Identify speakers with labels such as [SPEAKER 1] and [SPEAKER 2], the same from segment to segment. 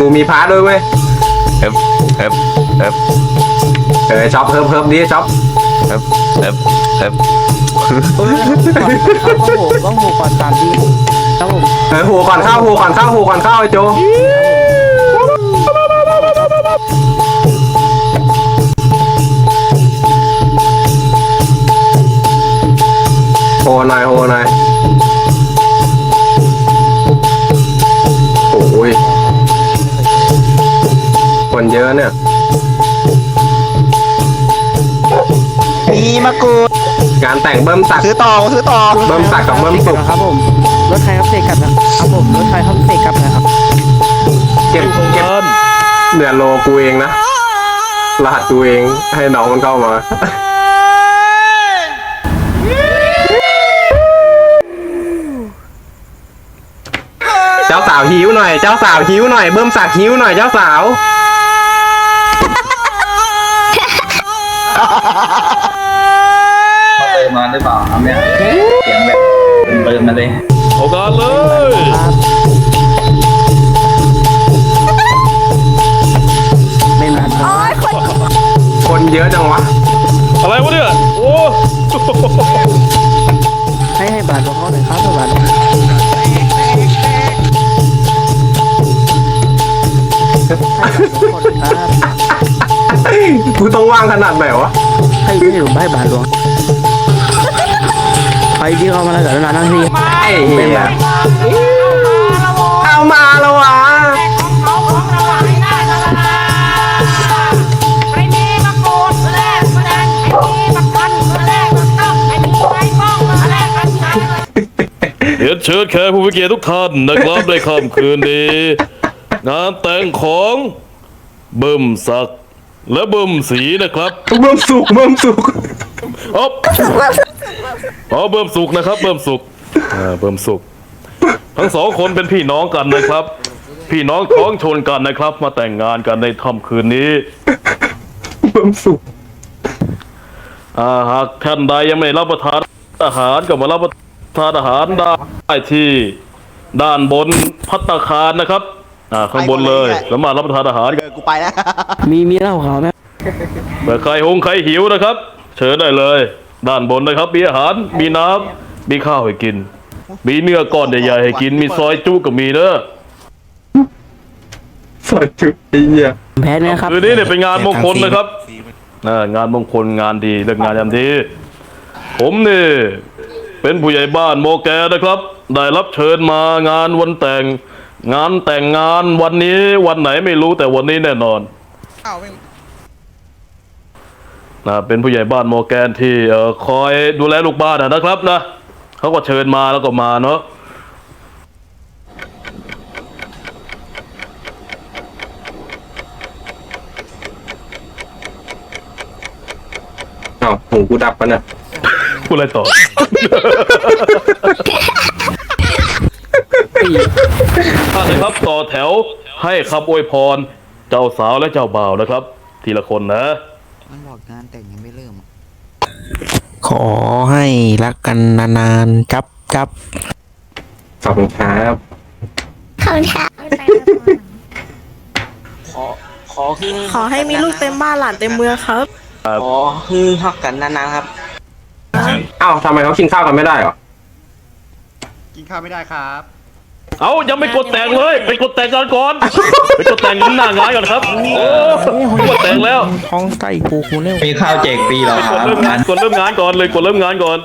[SPEAKER 1] กูมีพาร์ทด้วยเว้ย
[SPEAKER 2] เฮ้ยเฮ้ยเฮ้ย
[SPEAKER 1] เออช็อปเพิ่มเพิ่มดิช็อป
[SPEAKER 2] เฮ้ยเฮ้ยเฮ้ย
[SPEAKER 3] เฮ้ยต้องหูก่อนตามที่ครับผม
[SPEAKER 1] เออหัวก่อนเข้าหัวก่อนเข้าหัวก่อนเข้าไอ้โจโหหน่อยโหหน่อย นเยอะเนี่ย
[SPEAKER 4] มีมะกรูด
[SPEAKER 1] งานแต่งเบิ้มสักดิ์
[SPEAKER 4] ซื้อต่อซื้อต่อ
[SPEAKER 1] เบิ้มสักดิ์กับเบิ้มสุก
[SPEAKER 3] ครับผมรถใครครับเสกกลับนะครับผมรถใครครับเสกกลับนะครับ
[SPEAKER 1] เก็บเก็บเดือนโลกูเองนะรหัสกูเองให้น้องมันเข้ามาเจ้าสาวหิวหน่อย เจ้าสาวหิวหน่อย เบิ้มสักดิ์หิวหน่อย เจ้าสาว
[SPEAKER 5] เขาเติมมาหรือเปล่าครับเนี่ยเสียงแบบเติมมาเลย
[SPEAKER 2] เอาการเลย
[SPEAKER 3] เป็นแบบนั้น
[SPEAKER 1] คนเยอะจังวะ กูต้องว่างขนาดไหนวะ
[SPEAKER 3] ให้ที่ผมให้บาทหลวงใครที่เข้ามาแล้วกับนั่งที่
[SPEAKER 1] ไอ้เหี้ยเอามาแล้ววะ
[SPEAKER 6] เขาของเราให้ได้ละละละไอ้นี่มากดแรกแสดงไอ้นี่มากันแรกมาตั้งไอ้นี่ไอ้ป้องแรกกันใช้เลย
[SPEAKER 2] เรียนเชิญแขกผู้มีเกียรติทุกท่านนะครับในค่ำคืนนี้ งานแต่งของเบิ่มศักดิ์ และเบิ่มสีนะครับ
[SPEAKER 1] เบิ้มสุกเบิ้มสุก
[SPEAKER 2] อ๊อบอ๋อเบิ่มสุกนะครับ เบิ่มสุกอ่าเบิ่มสุก ทั้งสองคนเป็นพี่น้องกันนะครับ พี่น้องท้องชนกันนะครับ มาแต่งงานกันในค่ำคืนนี้
[SPEAKER 1] เบิ้มสุก
[SPEAKER 2] อ่าหากท่านใดยังไม่ได้รับประทานอาหารก็มารับประทานอาหารได้ที่ ด้านบนพัตตาคารนะครับ อ่าข้างบนเลยสามารถรับประทานอาหาร
[SPEAKER 4] เออกูไปแล้ว
[SPEAKER 3] มีมีเหล้าขาวไหม
[SPEAKER 2] เผื่อใครหงใครหิวนะครับ เชิญได้เลย ด้านบนนะครับ มีอาหารมีน้ำมีข้าวให้กิน มีเนื้อก้อนใหญ่ๆให้กินมีซอยจุก็มีเด้อ
[SPEAKER 1] สดจุดไอ้เหี้ย
[SPEAKER 3] แพ้นะครับ
[SPEAKER 2] คืนนี้เนี่ยเป็นงานมงคลนะครับอ่างานมงคลงานดีเรื่องงานยามดี ผมนี่เป็นผู้ใหญ่บ้านโมแกนะครับ ได้รับเชิญมางานวันแต่ง งานแต่งงานวันนี้วันไหนไม่รู้แต่วันนี้แน่นอนนะเป็นผู้ใหญ่บ้านโมแกนที่เอ่อคอยดูแลลูกบ้านนะนะครับนะเขาก็เชิญมาแล้วก็มาเนาะ
[SPEAKER 1] อ้าวหูกูดับปะเนี่ย
[SPEAKER 2] พูดอะไรต่อ ท่านนะครับต่อแถวให้คำอวยพร เจ้าสาวและเจ้าบ่าวนะครับ ทีละคนนะ
[SPEAKER 7] มันบอกงานแต่งยังไม่เริ่มอะ
[SPEAKER 8] ขอให้รักกันนานๆจับจับ
[SPEAKER 1] ขอบคุณครับ
[SPEAKER 7] ขอขอคือ
[SPEAKER 9] ขอให้มีลูกเต็มบ้านหลานเต็มเมืองครับ
[SPEAKER 7] ขอคือฮักกันนานๆครับ
[SPEAKER 1] อ้าวทำไมเขากินข้าวกันไม่ได้เหรอ
[SPEAKER 4] กินข้าวไม่ได้ครับ
[SPEAKER 2] เอายังไม่กดแต่งเลยไปกดแต่งกันก่อนไปกดแต่งหน้างานก่อนครับโอ้กดแต่งแล้ว
[SPEAKER 8] ท้องไส้ปูกูเร็ว
[SPEAKER 5] มีข้าวแจกฟรีเหรอกค
[SPEAKER 2] ด
[SPEAKER 5] รับ
[SPEAKER 2] เริ่มงานกดเริ่มงานก่อนเลยกดเริ่มงานก่อน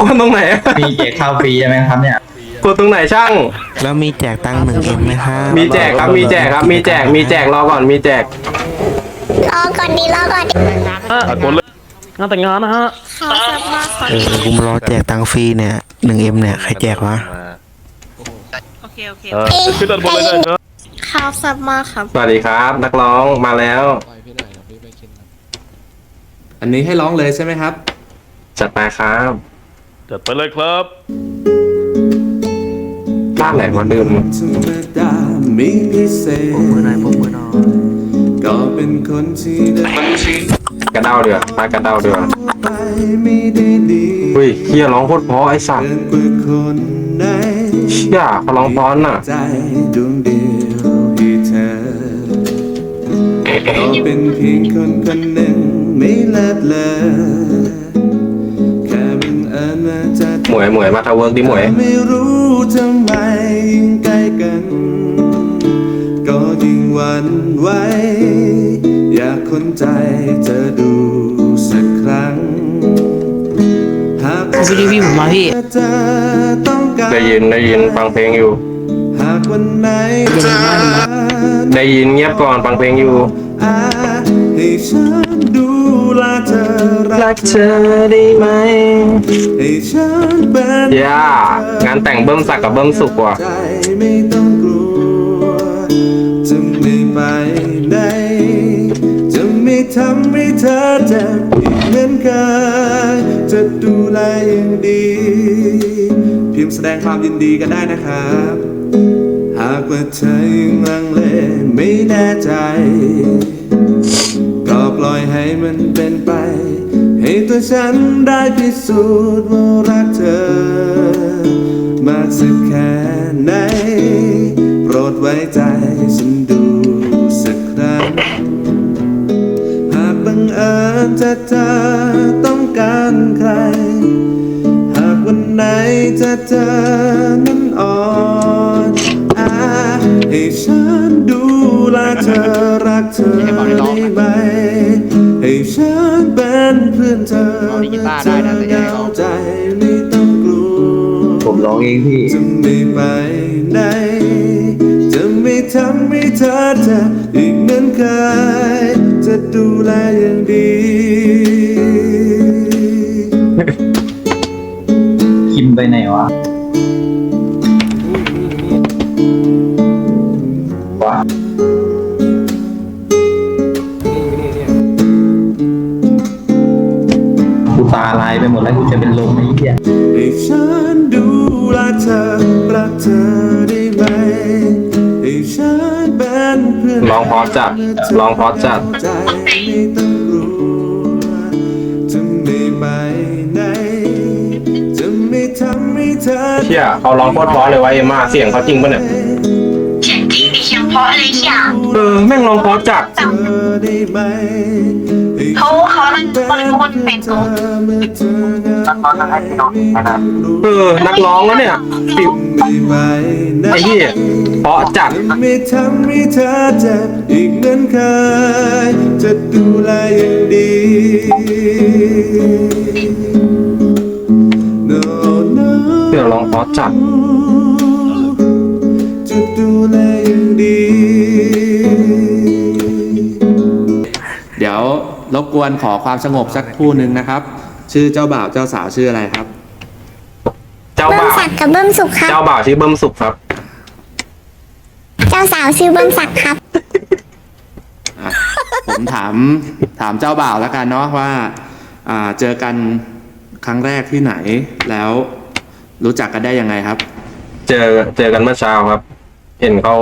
[SPEAKER 1] กดตรงไหน
[SPEAKER 5] มีแจกข้าวฟรีใช่ไหมครับเนี่ย
[SPEAKER 1] กดตรงไหนช่าง
[SPEAKER 8] แล้วมีแจกตังค์หนึ่งเอ็มไหมครับ
[SPEAKER 1] มีแจกครับมีแจกครับมีแจกมีแจกรอก่อนมีแจก
[SPEAKER 6] รอก่อนดีรอก่อน
[SPEAKER 2] อะกดเลยงานแต่งงานนะฮะ
[SPEAKER 9] เขาแซ่บมากค่ะ
[SPEAKER 8] เออกูมารอแจกตังค์ฟรีเนี่ยหนึ่งเอ็มเนี่ยใครแจกวะ
[SPEAKER 9] โอ เคโอเค
[SPEAKER 2] เออขึ้นด้านบนเลยนะครับ
[SPEAKER 9] ข้าวแซ่บมากครับ
[SPEAKER 1] สวัสดีครับ นักร้องมาแล้ว
[SPEAKER 10] อันนี้ให้ร้องเลยใช่ไหมครับ
[SPEAKER 1] จัดไปครับ
[SPEAKER 2] จัดไปเลยครับ
[SPEAKER 1] บ้านไหนมาลืม
[SPEAKER 10] ธรรมดาไม่พิเศษ
[SPEAKER 3] มือหน่อยผมมือหน่อย
[SPEAKER 10] ก็เป็นคนที่ได้
[SPEAKER 1] กระเด้าเดือดมากระเด้าเดือด
[SPEAKER 10] ไปไม่ได้ดี
[SPEAKER 1] เฮ้ยเฮียร้องโคตรเพราะไอ้สัตว์
[SPEAKER 10] เกินกว่าคนไหน
[SPEAKER 1] เชี่ยเขาร้องเพราะน่ะ
[SPEAKER 10] ใจดวงเดียวให้เธอก็เป็นเพียงคนคนหนึ่งไม่เลิศเลอแค่บังเอิญมาเจอ
[SPEAKER 1] หมวยหมวยมาทาวเวิร์กดิหมวย
[SPEAKER 10] ไม่รู้ทำไมยิ่งใกล้กัน ก็ยิ่งหวันไหว อยากคนใจเธอดูสักครั้งหาก
[SPEAKER 7] ซีดีพี่ผมมาพี่
[SPEAKER 10] เธอต้องการ
[SPEAKER 1] ได้ยินได้ยินฟังเพลงอยู่
[SPEAKER 10] หากวันไหนเธอ
[SPEAKER 1] ได้ยินเงียบก่อนฟังเพลงอยู่
[SPEAKER 10] อาให้ฉันดูแลเธอรักเธอ
[SPEAKER 1] ได้ไหม
[SPEAKER 10] ให้ฉันเป็น
[SPEAKER 1] ย่างานแต่งเบิ้มสักกับเบิ้มสุกว่ะ
[SPEAKER 10] ใจไม่ต้องกลัว ทำให้เธอเจ็บอีกเหมือนเคยจะดูแลอย่างดี พิมพ์แสดงความยินดีกันได้นะครับ หากว่าเธอยังลังเลไม่แน่ใจ ก็ปล่อยให้มันเป็นไป ให้ตัวฉันได้พิสูจน์ว่ารักเธอ มากสักแค่ไหนโปรดไว้ใจฉันากบังเอิญจะเธอต้องการใคร หากวันไหนจะเธอนั้นอ่อนอาให้ฉันดูแลเธอรักเธอได้ไหมให้ฉันเป็นเพื่อนเธอเมื่อเธอเหงาใจไม่ต้องกลัว
[SPEAKER 5] ผมร้องเองพี่
[SPEAKER 10] จะไม่ไปไหนจะไม่ทำให้เธอเจ็บอี จะดูแลอย่างดี
[SPEAKER 5] คิมไปไหนวะวะกูตาลายไปหมดแล้วกูจะเป็นลมไอ้เหี้ย
[SPEAKER 10] ให้ฉัน
[SPEAKER 1] ร้องเพราะจัดร้องเพราะจัด
[SPEAKER 10] ใจไม่ต้องกลัวจะไม่ไปไหนจะไม่ทำให้เธอ
[SPEAKER 1] เชี่ยเขาร้องโคตรเพราะเลยวะเอ็มมาเสียงเขาจริงปะเนี่ย
[SPEAKER 9] เสียงจริงมีเสียงเพราะเลยเชียว
[SPEAKER 1] เออแม่งร้องเพราะจัด
[SPEAKER 10] เธอได้ไหม
[SPEAKER 9] เขาเขาเป็นคนเป็นตัว
[SPEAKER 10] เมื่อเธอเหงาใจไม่ต้องกลัว
[SPEAKER 1] เออ นักร้องแล้วเนี่ยฟิว
[SPEAKER 10] ไม่ไปไหน
[SPEAKER 1] ไอ้เหี้ยเพราะจัด
[SPEAKER 10] ไม่ทำให้เธอเจ็บอีกเหมือนเคยจะดูแลอย่างดี no no
[SPEAKER 1] เดี๋ยวร้องเพราะจัด
[SPEAKER 10] จะดูแลอย่างดี เดี๋ยว รบกวนขอความสงบสักครู่หนึ่งนะครับ ชื่อเจ้าบ่าวเจ้าสาวชื่ออะไรครับ
[SPEAKER 1] เจ้า
[SPEAKER 9] เบิ้ม
[SPEAKER 1] บ่าว
[SPEAKER 9] ศักดิ์กับเบิ้มสุขครับ
[SPEAKER 1] เจ้าบ่าวชื่อเบิ้มสุกครับ
[SPEAKER 9] เจ้าสาวชื่อเบิ้มศักดิ์ครับ
[SPEAKER 10] อะผมถามถามเจ้าบ่าวแล้วกันเนาะว่าอ่า เจอกันครั้งแรกที่ไหนแล้วรู้จักกันได้ยังไงครับ
[SPEAKER 1] เจอเจอกันเมื่อเช้าครับ เห็นเขา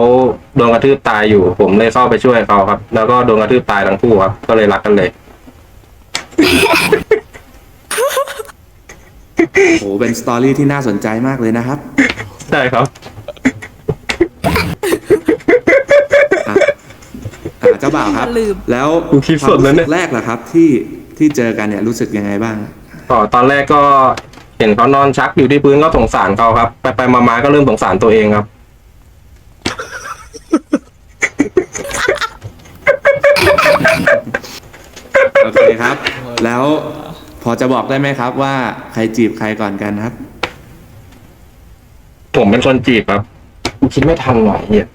[SPEAKER 1] โดนกระทืบตายอยู่ ผมเลยเข้าไปช่วยเขาครับ แล้วก็โดนกระทืบตายทั้งคู่ครับ ก็เลยรักกันเลย
[SPEAKER 10] โหเป็นสตอรี่ที่น่าสนใจมากเลยนะครับ
[SPEAKER 1] ใช่ครับ
[SPEAKER 10] อะอะเจ้าบ่าวครับแล้ว
[SPEAKER 1] กูคิดสดแล้วเนี่ย
[SPEAKER 10] ความรู้สึกแรกเหรอครับ ที่ที่เจอกันเนี่ยรู้สึกยังไงบ้าง
[SPEAKER 1] ก็ตอนแรกก็เห็นเขานอนชักอยู่ที่พื้นก็สงสารเขาครับ ไปไปๆมาๆก็เริ่มสงสารตัวเองครับ
[SPEAKER 10] โอเคครับ แล้วพอจะบอกได้ไหมครับ ว่าใครจีบใครก่อนกันครับ
[SPEAKER 1] ผมเป็นคนจีบครับกูคิดไม่ทันหน่อยเฮีย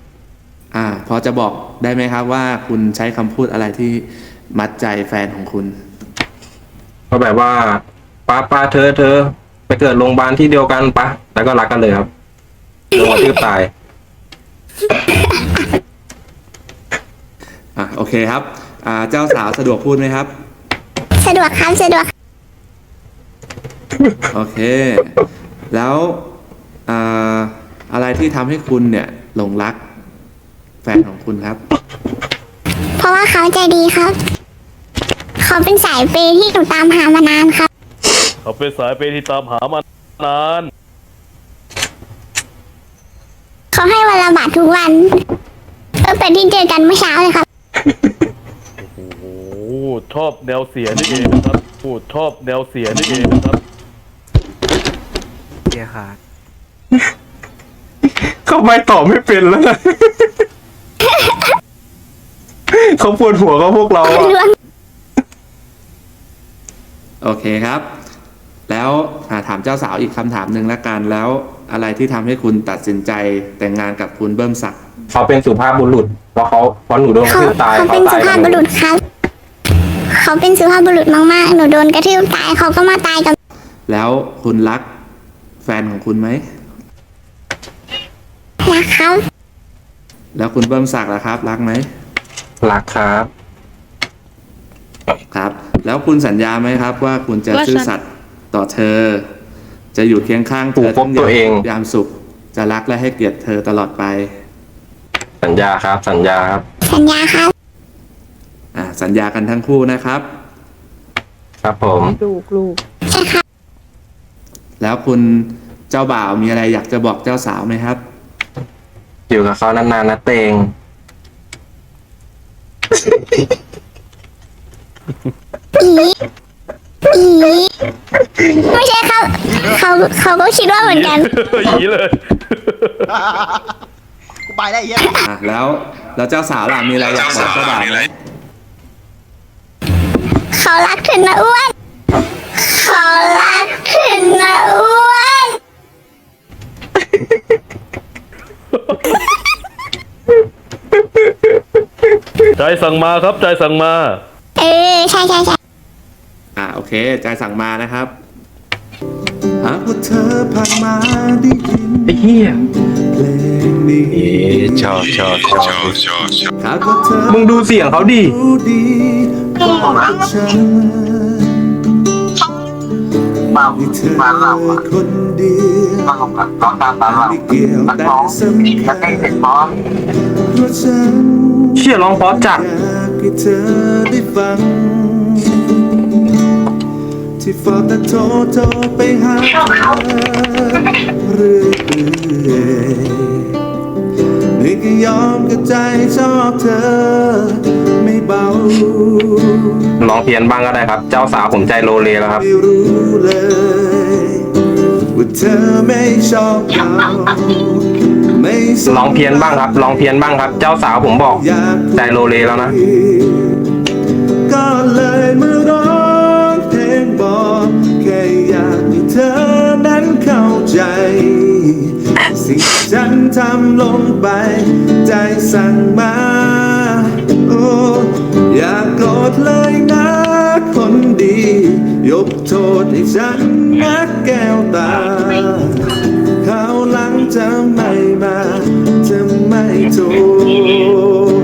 [SPEAKER 10] อ่า พอจะบอกได้ไหมครับ ว่าคุณใช้คำพูดอะไรที่มัดใจแฟนของคุณ
[SPEAKER 1] ก็แบบว่าป้าป้าเธอเธอไปเกิดโรงพยาบาลที่เดียวกันปะแล้วก็รักกันเลยครับโดนกระทืบตาย
[SPEAKER 10] อะโอเคครับ อ่า เจ้าสาวสะดวกพูดไหมครับ
[SPEAKER 9] สะดวกครับสะดวก
[SPEAKER 10] โอเค แล้วอ่าอะไรที่ทำให้คุณเนี่ยหลงรัก แฟนของคุณครับ
[SPEAKER 9] เพราะว่าเขาใจดีครับ เขาเป็นสายเปย์ที่หนูตามหามานานครับ
[SPEAKER 2] เขาเป็นสายเปย์ที่ตามหามานาน
[SPEAKER 9] เขาให้วันละบาททุกวันตั้งแต่ที่เจอกันเมื่อเช้าเลยครับ
[SPEAKER 2] ชอบแนวเสียนี่เองนะครับพูดชอบแนวเสียนี่เองนะครับ
[SPEAKER 3] เสียขาด
[SPEAKER 1] เขาไม่ตอบไม่เป็นแล้วนะ เขาปวดหัวกับพวกเราอะ
[SPEAKER 9] ล่วง
[SPEAKER 10] โอเคครับแล้วอ่าถามเจ้าสาวอีกคำถามหนึ่งละกันแล้วอะไรที่ทำให้คุณตัดสินใจแต่งงานกับคุณเบิ้มศักดิ์
[SPEAKER 1] เขาเป็นสุภาพบุรุษเพราะเขาเพราะหนูโดนกระ
[SPEAKER 9] เขา
[SPEAKER 1] ทืบตาย
[SPEAKER 9] เขาเป็น
[SPEAKER 1] ต
[SPEAKER 9] สุ
[SPEAKER 1] ย
[SPEAKER 9] ภาพบุรุษครับเขาเป็นสุภาพบุรุษมากๆหนูโดนกระทืบตายเขาก็มาตายกับ
[SPEAKER 10] แล้วคุณรักแฟนของคุณไหม
[SPEAKER 9] นะครับ
[SPEAKER 10] แล้วคุณเบิ้มศักดิ์ล่ะครับ รักไหม
[SPEAKER 1] รักครับ
[SPEAKER 10] ครับ แล้วคุณสัญญาไหมครับ ว่าคุณจะซื่อสัตย์ต่อเธอ จะอยู่เคียงข้างเธ
[SPEAKER 1] ปลู
[SPEAKER 10] อก
[SPEAKER 1] พบตัวเอง
[SPEAKER 10] ยามสุข จะรักและให้เกียรติเธอตลอดไป
[SPEAKER 1] สัญญาครับ สัญญาครับ
[SPEAKER 9] สัญญาครับ
[SPEAKER 10] อ่าสัญญากันทั้งคู่นะครับ
[SPEAKER 1] ครับผม
[SPEAKER 3] ลูกลูก
[SPEAKER 9] ใช่ครับ
[SPEAKER 10] แล้วคุณเจ้าบ่าวมีอะไรอยากจะบอกเจ้าสาวไหมครับ
[SPEAKER 1] อยู่กับเขานานๆนะเตง
[SPEAKER 9] อี อีไม่ใช่ครับเขาเขาก็คิดว่าเหมือนกัน
[SPEAKER 2] อย่างนี้เลย
[SPEAKER 4] กูไปได้วไอ้เหี้ย
[SPEAKER 10] อะแล้วแล้วเจ้าสาวล่ะมีอะไรอยากบอกเจ้าบ่าวไหม
[SPEAKER 9] เขารักเธอนะอ้วน เขารักเธอนะอ้วน
[SPEAKER 2] ใจสั่งมาครับ ใจสั่งมา
[SPEAKER 9] เออ ใช่ใช่ใช่
[SPEAKER 10] อ่าโอ เคใจสั่งมานะครับหากว่าเธอผ่านมาได้ยิน
[SPEAKER 1] ไอ้เหี้ย
[SPEAKER 10] เพลงนี้
[SPEAKER 5] ชอบชอบชอบชอบ
[SPEAKER 10] หากว่าเธอ
[SPEAKER 1] มึงดูเสียงเขาดิ
[SPEAKER 10] รู้ดีบอกกับฉันนี่เธอคนเดียวไม่เกี่ยวแต่สำคัญเพราะฉัน
[SPEAKER 1] เชี่ยร้องเพราะจัด
[SPEAKER 10] อยากให้เธอได้ฟัง ที่ฟอแต่โทรโทรไปหาเรื่อยๆนี่ก็ยอมกับใจชอบเธอ ไม่เบา
[SPEAKER 1] ร้องเพี้ยนบ้างก็ได้ครับ เจ้าสาวผมใจโลเลแล้วครับ
[SPEAKER 10] ไม่รู้เลยว่าเธอไม่ชอบเราไม่สน
[SPEAKER 1] ร้องเพี้ยนบ้างครับ ร้องเพี้ยนบ้างครับ เจ้าสาวผมบอก
[SPEAKER 10] อยาก
[SPEAKER 1] ใจโลเลแล้วนะ
[SPEAKER 10] ก็เล ใจสิ่งที่ฉันทำลงไป ใจสั่งมา โอ้อย่าโกรธเลยนะคนดี ยกโทษให้ฉันนะแก้วตาเขาวหลังจะไม่มา จะไม่โทษ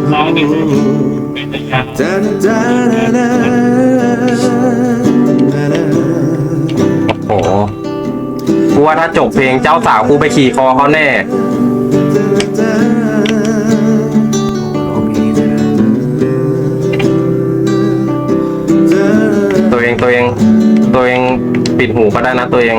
[SPEAKER 10] ดาดา
[SPEAKER 1] ว่าถ้าจบเพลงเจ้าสาวกูไปขี่คอเขาแน่ตัวเองตัวเอง ตัวเองปิดหูก็ได้นะตัวเอง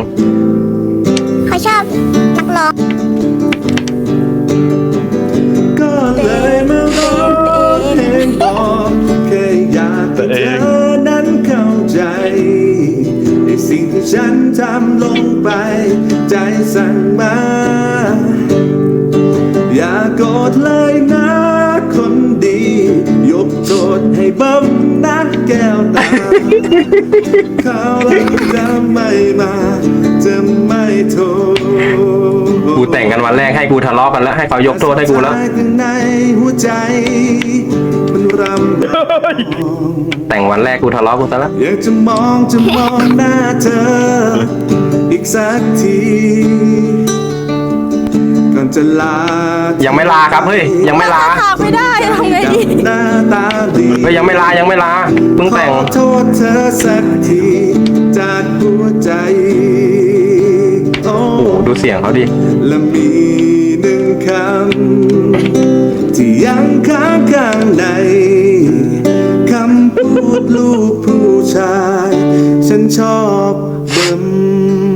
[SPEAKER 10] ฉันทำลงไป ใจสั่งมา อย่าโกรธเลยนะคนดี ยกโทษให้เบิ้มนะแก้วตาเขาวหลังจะไม่มา จะไม่โทษ
[SPEAKER 1] กูแต่งกันวันแรกให้กูทะเลาะกันแล้วให้เขายกโทษให้กูแล้ว
[SPEAKER 10] ข้างในหัวใจมัน รำร้อง
[SPEAKER 1] แต่งวันแรกกูทะเลาะกูซะแล้ว
[SPEAKER 10] อยากจะมองจะมองหน้าเธอ อีกสักทีก่อนจะลา
[SPEAKER 1] ยั
[SPEAKER 10] ยัง
[SPEAKER 1] ไม่ลาครับเฮ้ยยังไม่ลา
[SPEAKER 3] ไม่ได้ทำไงดี
[SPEAKER 10] หน้าตาดี
[SPEAKER 1] เฮ้ยยังไม่ลายังไม่ลาเพิ่งแต่ง
[SPEAKER 10] ขอโทษเธอสักที จากหัวใจ โอ้
[SPEAKER 1] โอ้โหดูเสียงเขาดิ
[SPEAKER 10] และมีหนึ่ง คำ ที่ยังค้างข้างในคำพูดลูกผู้ชาย ฉันชอบเบิ่ม